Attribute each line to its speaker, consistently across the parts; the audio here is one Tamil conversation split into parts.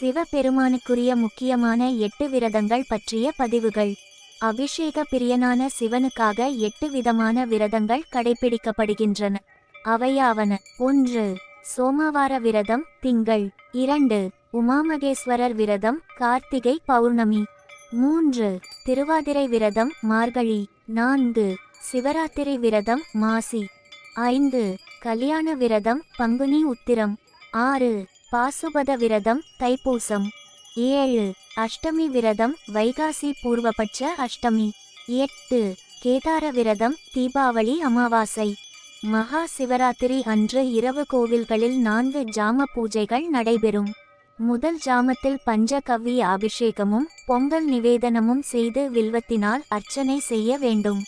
Speaker 1: சிவபெருமானுக்குரிய முக்கியமான எட்டு விரதங்கள் பற்றிய பதிவுகள். அபிஷேக பிரியனான சிவனுக்காக எட்டு விதமான விரதங்கள் கடைபிடிக்கப்படுகின்றன. அவையாவன. ஒன்று சோமவார விரதம் திங்கள். இரண்டு உமாமகேஸ்வரர் விரதம் கார்த்திகை பௌர்ணமி. மூன்று திருவாதிரை விரதம் மார்கழி. நான்கு சிவராத்திரி விரதம் மாசி. ஐந்து கல்யாண விரதம் பங்குனி உத்திரம். ஆறு பாசுபத விரதம் தைப்பூசம். ஏழு அஷ்டமி விரதம் வைகாசி பூர்வபட்ச அஷ்டமி. எட்டு கேதார விரதம் தீபாவளி அமாவாசை. மகா சிவராத்திரி அன்று இரவு கோவில்களில் நான்கு ஜாம பூஜைகள் நடைபெறும். முதல் ஜாமத்தில் பஞ்சகவ்ய அபிஷேகமும் பொங்கல் நிவேதனமும் செய்து வில்வத்தினால் அர்ச்சனை செய்ய வேண்டும்.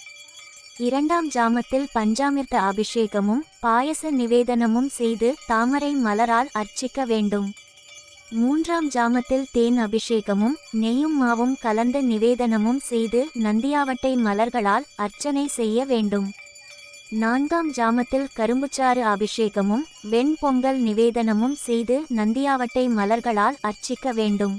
Speaker 1: இரண்டாம் ஜாமத்தில் பஞ்சாமிர்த அபிஷேகமும் பாயச நிவேதனமும் செய்து தாமரை மலரால் அர்ச்சிக்க வேண்டும். மூன்றாம் ஜாமத்தில் தேன் அபிஷேகமும் நெய்யும் மாவும் கலந்த நிவேதனமும் செய்து நந்தியாவட்டை மலர்களால் அர்ச்சனை செய்ய வேண்டும். நான்காம் ஜாமத்தில் கரும்புச்சாறு அபிஷேகமும் வெண்பொங்கல் நிவேதனமும் செய்து நந்தியாவட்டை மலர்களால் அர்ச்சிக்க வேண்டும்.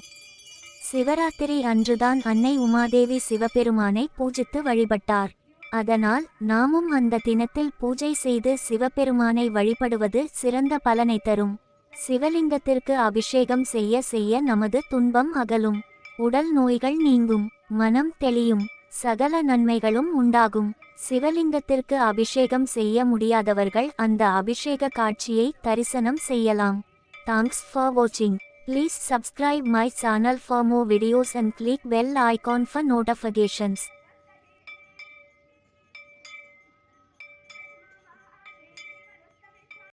Speaker 1: சிவராத்திரி அன்றுதான் அன்னை உமாதேவி சிவபெருமானை பூஜித்து வழிபட்டார். அதனால் நாமும் அந்த தினத்தில் பூஜை செய்து சிவபெருமானை வழிபடுவது சிறந்த பலனை தரும். சிவலிங்கத்திற்கு அபிஷேகம் செய்ய செய்ய நமது துன்பம் அகலும். உடல் நோய்கள் நீங்கும் மனம் தெளியும் சகல நன்மைகளும் உண்டாகும். சிவலிங்கத்திற்கு அபிஷேகம் செய்ய முடியாதவர்கள் அந்த அபிஷேக காட்சியை தரிசனம் செய்யலாம். தேங்க்ஸ் ஃபார் வாட்சிங் please subscribe my channel for more videos and click bell icon for notifications